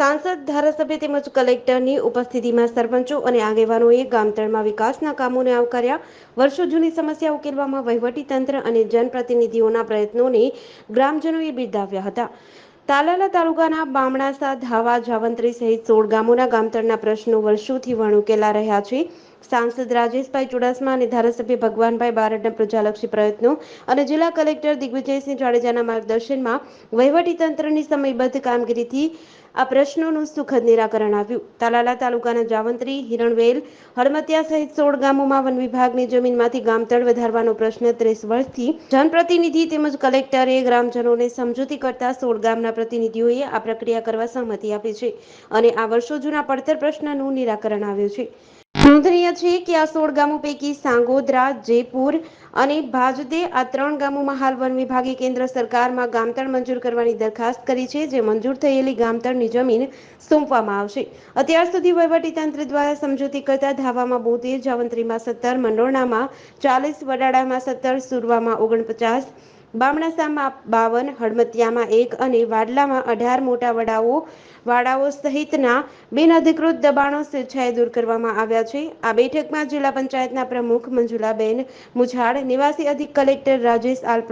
સાંસદ, ધારાસભ્ય તેમજ કલેક્ટરની ઉપસ્થિતિમાં સરપંચો અને આગેવાનોએ ગામતળમાં વિકાસના કામોને આવકાર્યા. વર્ષો જૂની સમસ્યા ઉકેલવામાં વહીવટીતંત્ર અને જનપ્રતિનિધિઓના પ્રયત્નોને ગ્રામજનોએ બિરદાવ્યા હતા. તાલાલા તાલુકાના બામણાસા, ધાવા, જાવંત્રી સહિત સોળ ગામોના ગામતળના પ્રશ્નો વર્ષોથી વણુકેલા રહ્યા છે. સાંસદ રાજેશભાઈ ચુડાસમા અને ધારાસભ્ય ભગવાનભાઈ બારડના પ્રજાલક્ષી પ્રયત્નો અને જિલ્લા કલેક્ટર દિગ્વિજયસિંહ જાડેજાના માર્ગદર્શનમાં વહીવટીતંત્રની સમયબદ્ધ કામગીરીથી આ પ્રશ્નોનું સુખદ નિરાકરણ આવ્યું. તાલાલા તાલુકાના જાવંત્રી, હિરણવેલ, હળમતિયા સહિત સોળ ગામોમાં વન વિભાગની જમીનમાંથી ગામતળ વધારવાનો પ્રશ્ન ત્રીસ વર્ષથી જનપ્રતિનિધિ તેમજ કલેક્ટરે ગ્રામજનોને સમજૂતી કરતા સોળ ગામના પ્રતિનિધિઓએ આ પ્રક્રિયા કરવા સહમતિ આપી છે અને આ વર્ષો જૂના પડતર પ્રશ્નનું નિરાકરણ આવ્યું છે. નોંધનીય છે કે આ સોળ ગામો પૈકી સાંગોદરા, જયપુર અને ભાજદે આ ત્રણ ગામોમાં હાલ વન વિભાગે કેન્દ્ર સરકારમાં ગામતળ મંજૂર કરવાની દરખાસ્ત કરી છે, જે મંજૂર થયેલી ગામતળની જમીન સોંપવામાં આવશે. અત્યાર સુધી વહીવટીતંત્ર દ્વારા સમજૂતી કરતા ધાવામાં બોતેર, જાવંત્રીમાં સત્તર, મંડોરણામાં ચાલીસ વડાડામાં સત્તર, સુરવામાં ઓગણપચાસ, બામણાસામાં બાવન, હળમતિયામાં એક અને વાડલામાં અઢાર મોટા વડાઓ વાડાઓ સહિતના બિનઅધિકૃત દબાણો સ્વેચ્છાએ દૂર કરવામાં આવ્યા છે. આ બેઠકમાં જિલ્લા પંચાયતના પ્રમુખ મંજુલાબેન મુછાડ નિવાસી અધિક કલેક્ટર રાજેશ આલ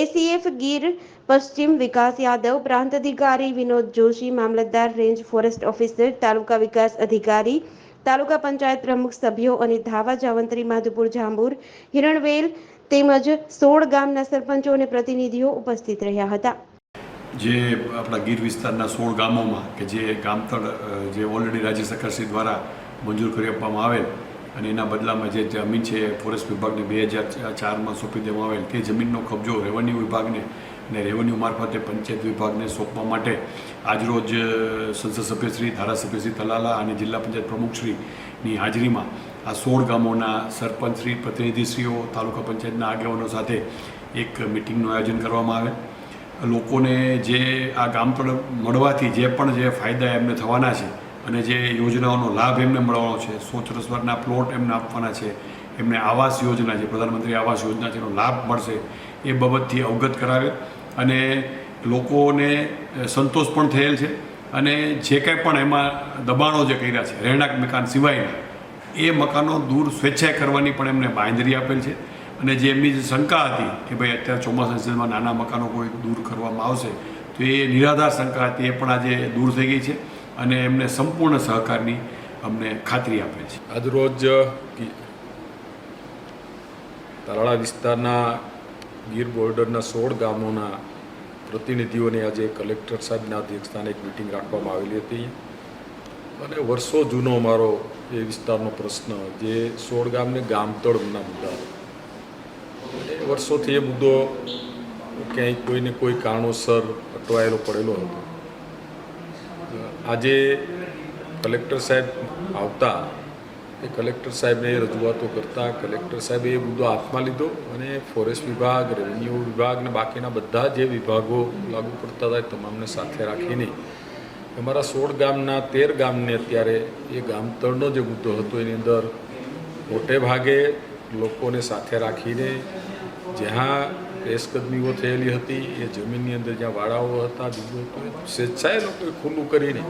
એસીએફ ગીર, પશ્ચિમ વિકાસ યાદવ, પ્રાંત અધિકારી વિનોદ જોશી, મામલતદાર રેન્જ ફોરેસ્ટ ઓફિસર, તાલુકા વિકાસ અધિકારી, તાલુકા પંચાયત પ્રમુખ સભ્યો અને ધાવા જાવંત્રી, માધુપુર જાંબુર, હિરણવેલ તેમજ સોળ ગામના સરપંચો અને પ્રતિનિધિઓ ઉપસ્થિત રહ્યા હતા. જે આપણા ગીર વિસ્તારના સોળ ગામોમાં કે જે ગામતળ જે ઓલરેડી રાજ્ય સરકારશ્રી દ્વારા મંજૂર કરી આપવામાં આવેલ અને એના બદલામાં જે જમીન છે ફોરેસ્ટ વિભાગને બે હજાર ચારમાં સોંપી દેવામાં આવેલ, તે જમીનનો કબજો રેવન્યુ વિભાગને અને રેવન્યુ મારફતે પંચાયત વિભાગને સોંપવા માટે આજરોજ સંસદ સભ્યશ્રી, ધારાસભ્યશ્રી તલાલા અને જિલ્લા પંચાયત પ્રમુખશ્રીની હાજરીમાં આ સોળ ગામોના સરપંચશ્રી, પ્રતિનિધિશ્રીઓ, તાલુકા પંચાયતના આગેવાનો સાથે એક મિટિંગનું આયોજન કરવામાં આવેલ. લોકોને જે આ ગામતળ મળવાથી જે પણ જે ફાયદા એમને થવાના છે અને જે યોજનાઓનો લાભ એમને મળવાનો છે સો ચોરસવારના પ્લોટ એમને આપવાના છે, એમને આવાસ યોજના જે પ્રધાનમંત્રી આવાસ યોજના એનો લાભ મળશે એ બાબતથી અવગત કરાવે અને લોકોને સંતોષ પણ થયેલ છે અને જે કંઈ પણ એમાં દબાણો જે કર્યા છે, રહેણાંક મકાન સિવાયના, એ મકાનો દૂર સ્વેચ્છાએ કરવાની પણ એમને બાંધરી આપેલ છે. અને જે એમની જે શંકા હતી કે ભાઈ અત્યારે ચોમાસા સિઝનમાં નાના મકાનો કોઈ દૂર કરવામાં આવશે, તો એ નિરાધાર શંકા હતી, એ પણ આજે દૂર થઈ ગઈ છે અને એમને સંપૂર્ણ સહકારની અમને ખાતરી આપે છે. આજરોજ તરાળા વિસ્તારના ગીર બોર્ડરના સોળ ગામોના પ્રતિનિધિઓની આજે કલેક્ટર સાહેબના અધ્યક્ષસ્થાને એક મિટિંગ રાખવામાં આવેલી હતી. અને વર્ષો જૂનો અમારો એ વિસ્તારનો પ્રશ્ન, જે સોળ ગામને ગામતળના મુદ્દા. અને વર્ષોથી એ મુદ્દો ક્યાંય કોઈને કોઈ કારણોસર અટવાયેલો પડેલો હતો. આજે કલેક્ટર સાહેબ આવતા એ કલેક્ટર સાહેબને રજૂઆતો કરતા કલેક્ટર સાહેબે એ મુદ્દો હાથમાં લીધો અને ફોરેસ્ટ વિભાગ, રેવન્યુ વિભાગ અને બાકીના બધા જે વિભાગો લાગુ પડતા હતા તમામને સાથે રાખીને અમારા સોળ ગામના તેર ગામને અત્યારે એ ગામતળનો જે મુદ્દો હતો એની અંદર મોટે ભાગે લોકોને સાથે રાખીને જ્યાં પેશકદમીઓ થયેલી હતી, એ જમીનની અંદર જ્યાં વાડાઓ હતા, બીજું હતું સ્વેચ્છાએ લોકોએ ખુલ્લું કરીને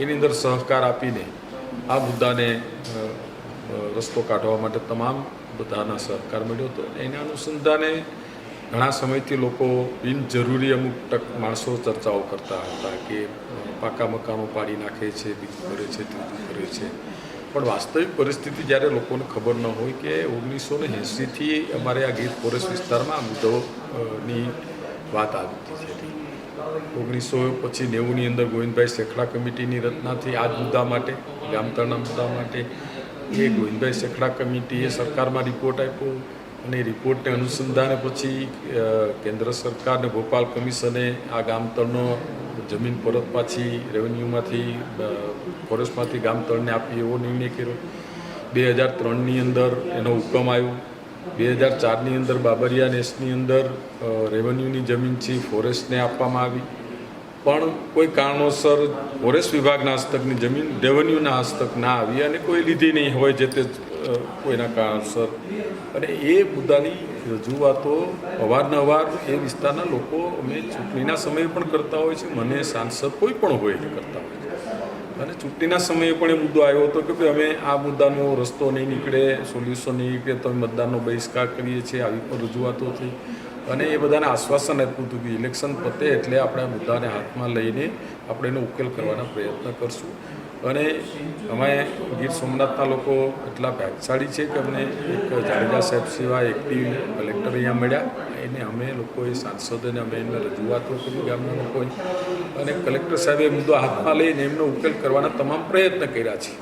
એની અંદર સહકાર આપીને આ મુદ્દાને રસ્તો કાઢવા માટે તમામ બધાના સહકાર મળ્યો હતો. એના અનુસંધાને ઘણા સમયથી લોકો બિનજરૂરી અમુક ટક માણસો ચર્ચાઓ કરતા હતા કે પાકા મકાનો પાડી નાખે છે, બીજું કરે છે, ત્રીજું કરે છે. પણ વાસ્તવિક પરિસ્થિતિ જ્યારે લોકોને ખબર ન હોય કે ઓગણીસો ને એંસીથી અમારે આ ગીર ફોરેસ્ટ વિસ્તારમાં મુદ્દોની વાત આવતી હતી ઓગણીસો પછી નેવુંની અંદર ગોવિંદભાઈ શેખડા કમિટીની રચનાથી આ મુદ્દા માટે ગામતળના મુદ્દા માટે એ ગોવિંદભાઈ શેખડા કમિટીએ સરકારમાં રિપોર્ટ આપ્યો. અને રિપોર્ટને અનુસંધાને પછી કેન્દ્ર સરકારને ભોપાલ કમિશને આ ગામતળનો જમીન પરત પાછી રેવન્યુમાંથી ફોરેસ્ટમાંથી ગામતળને આપી એવો નિર્ણય કર્યો. બે હજાર ત્રણની અંદર એનો હુકમ આવ્યો. બે હજાર ચારની અંદર બાબરિયા નેસની અંદર રેવન્યુની જમીન છે ફોરેસ્ટને આપવામાં આવી. પણ કોઈ કારણોસર ફોરેસ્ટ વિભાગના હસ્તકની જમીન રેવન્યુના હસ્તક ના આવી અને કોઈ લીધી નહીં હોય જે તે કોઈના કારણસર. અને એ મુદ્દાની રજૂઆતો અવારનવાર એ વિસ્તારના લોકો અમે ચૂંટણીના સમયે પણ કરતા હોય છે, મને સાંસદ કોઈ પણ હોય એ કરતા હોય છે. અને ચૂંટણીના સમયે પણ એ મુદ્દો આવ્યો હતો કે ભાઈ અમે આ મુદ્દાનો રસ્તો નહીં નીકળે સોલ્યુશન નહીં નીકળે તો અમે મતદાનનો બહિષ્કાર કરીએ છીએ, આવી પણ રજૂઆતો થઈ. અને એ બધાને આશ્વાસન આપ્યું હતું કે ઇલેક્શન પતે એટલે આપણે આ મુદ્દાને હાથમાં લઈને આપણે એનો ઉકેલ કરવાના પ્રયત્ન કરશું. અને અમે ગીર સોમનાથના લોકો એટલા ભાગશાળી છે કે અમને એક જાડેજા સાહેબ સિવાય એકથી કલેક્ટર અહીંયા મળ્યા. એને અમે લોકોએ સાંસદોને અમે એમને રજૂઆતો કરી ગામના લોકોએ. અને કલેક્ટર સાહેબે મુદ્દો હાથમાં લઈને એમનો ઉકેલ કરવાના તમામ પ્રયત્ન કર્યા છે.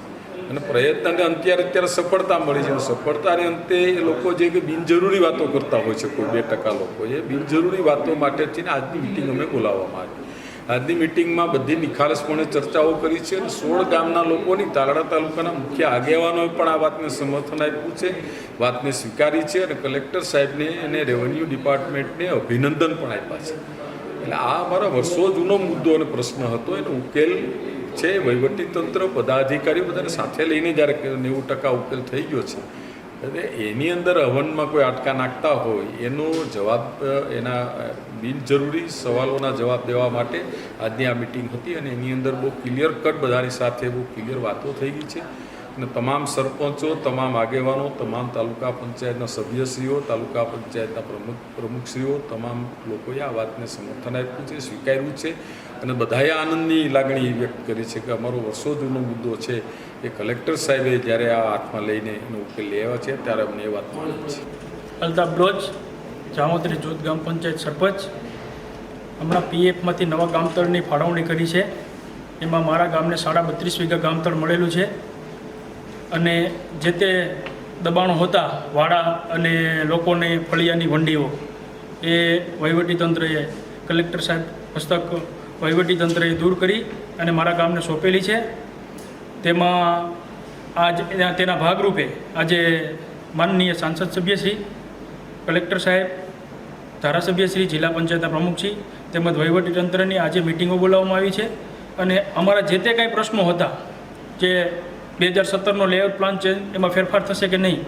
અને પ્રયત્નને અત્યારે અત્યારે સફળતા મળી છે. સફળતાને અંતે એ લોકો જે કે બિનજરૂરી વાતો કરતા હોય છે, કોઈ બે ટકા લોકો. એ બિનજરૂરી વાતો માટે છે ને આજની મિટિંગ અમે બોલાવવામાં આવી આજની મિટિંગમાં બધી નિખાલસપણે ચર્ચાઓ કરી છે અને સોળ ગામના લોકોની તાલાળા તાલુકાના મુખ્ય આગેવાનોએ પણ આ વાતને સમર્થન આપ્યું છે, વાતને સ્વીકારી છે અને કલેક્ટર સાહેબને અને રેવન્યુ ડિપાર્ટમેન્ટને અભિનંદન પણ આપ્યા છે. એટલે આ અમારા વર્ષો જૂનો મુદ્દો અને પ્રશ્ન હતો. એનો ઉકેલ છે, વહીવટીતંત્ર, પદાધિકારીઓ બધાને સાથે લઈને જ્યારે નેવું ટકા ઉકેલ થઈ ગયો છે. એટલે એની અંદર હવનમાં કોઈ અટકા નાખતા હોય, એનો જવાબ, એના બિનજરૂરી સવાલોના જવાબ દેવા માટે આજની આ મિટિંગ હતી અને એની અંદર બહુ ક્લિયર કટ બધાની સાથે બહુ ક્લિયર વાતો થઈ ગઈ છે. અને તમામ સરપંચો, તમામ આગેવાનો, તમામ તાલુકા પંચાયતના સભ્યશ્રીઓ, તાલુકા પંચાયતના પ્રમુખ, પ્રમુખશ્રીઓ, તમામ લોકોએ આ વાતને સમર્થન આપ્યું છે, સ્વીકાર્યું છે અને બધાએ આનંદની લાગણી વ્યક્ત કરી છે કે અમારો વર્ષો જૂનો મુદ્દો છે એ કલેક્ટર સાહેબે જ્યારે આ હાથમાં લઈને એનો ઉકેલ લેવા છે, ત્યારે અમને એ વાત મળી છે. અલ્તાફ બ્લોચ જામોત્રી જૂથ ગામ પંચાયત સરપંચ. હમણાં પીએફમાંથી નવા ગામતળની ફાળવણી કરી છે. એમાં મારા ગામને સાડા બત્રીસ વીઘા ગામતળ મળેલું છે. અને જે તે દબાણો હતા, વાડા અને લોકોને ફળિયાની વંડીઓ, એ વહીવટીતંત્રએ કલેક્ટર સાહેબ હસ્તક વહીવટીતંત્રએ દૂર કરી અને મારા ગામને સોંપેલી છે. તેમાં આજ તેના ભાગરૂપે આજે માનનીય સાંસદ સભ્યશ્રી કલેક્ટર સાહેબ ધારાસભ્યશ્રી જિલ્લા પંચાયતના પ્રમુખશ્રી તેમજ વહીવટીતંત્રની આજે મિટિંગો બોલાવવામાં આવી છે. અને અમારા જે તે કાંઈ પ્રશ્નો હતા, જે બે હજાર સત્તરનો લેઆઉટ પ્લાન છે, એમાં ફેરફાર થશે કે નહીં?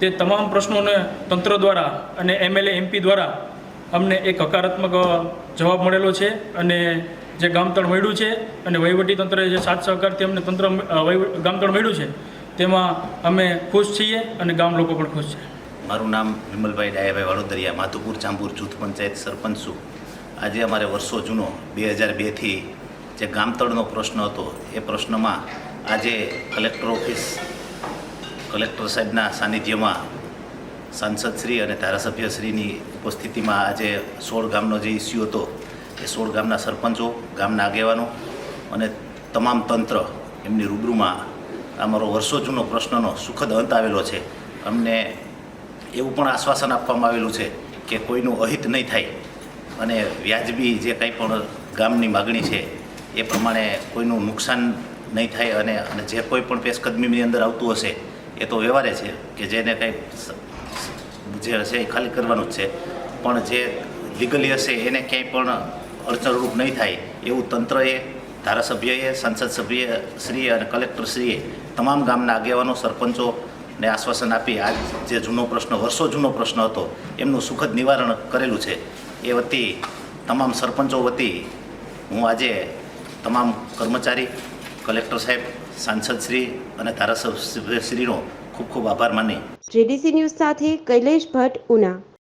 તે તમામ પ્રશ્નોને તંત્ર દ્વારા અને એમએલએ એમપી દ્વારા અમને એક હકારાત્મક જવાબ મળેલો છે અને જે ગામતળ મળ્યું છે અને વહીવટીતંત્રએ જે સાથ સહકારથી અમને તંત્ર ગામતળ મળ્યું છે, તેમાં અમે ખુશ છીએ અને ગામ લોકો પણ ખુશ છે. મારું નામ વિમલભાઈ ડાયાભાઈ વડોદરિયા માધુપુર ચાંપુર જૂથ પંચાયત સરપંચ છું. આજે અમારે વર્ષો જૂનો, બે હજાર બેથી જે ગામતળનો પ્રશ્ન હતો, એ પ્રશ્નમાં આજે કલેક્ટર ઓફિસ, કલેક્ટર સાહેબના સાનિધ્યમાં સાંસદશ્રી અને ધારાસભ્યશ્રીની ઉપસ્થિતિમાં આજે સોળ ગામનો જે ઇસ્યુ હતો, એ સોળ ગામના સરપંચો, ગામના આગેવાનો અને તમામ તંત્ર એમની રૂબરૂમાં અમારો વર્ષો જૂનો પ્રશ્નનો સુખદ અંત આવેલો છે. અમને એવું પણ આશ્વાસન આપવામાં આવેલું છે કે કોઈનું અહિત નહીં થાય અને વ્યાજબી જે કંઈ પણ ગામની માગણી છે, એ પ્રમાણે કોઈનું નુકસાન નહીં થાય અને અને જે કોઈ પણ પેશકદમીની અંદર આવતું હશે, એ તો વ્યવહારે છે કે જેને કંઈ જે હશે એ ખાલી કરવાનું જ છે. પણ જે લીગલી હશે એને ક્યાંય પણ અડચણરૂપ નહીં થાય. એવું તંત્રએ, ધારાસભ્યએ, સંસદ સભ્ય શ્રીએ અને કલેક્ટરશ્રીએ તમામ ગામના આગેવાનો, સરપંચો ને આશ્વાસન આપી આ જે જૂનો પ્રશ્ન, વર્ષો જૂનો પ્રશ્ન હતો, એમનું સુખદ નિવારણ કરેલું છે. એ વતી તમામ સરપંચો વતી હું આજે તમામ કર્મચારી કલેક્ટર સાહેબ સાંસદશ્રી અને ધારાસભ્યશ્રીનો ખૂબ ખૂબ આભાર માની. જેડીસી ન્યૂઝ સાથે કૈલેશ ભટ્ટ, ઉના.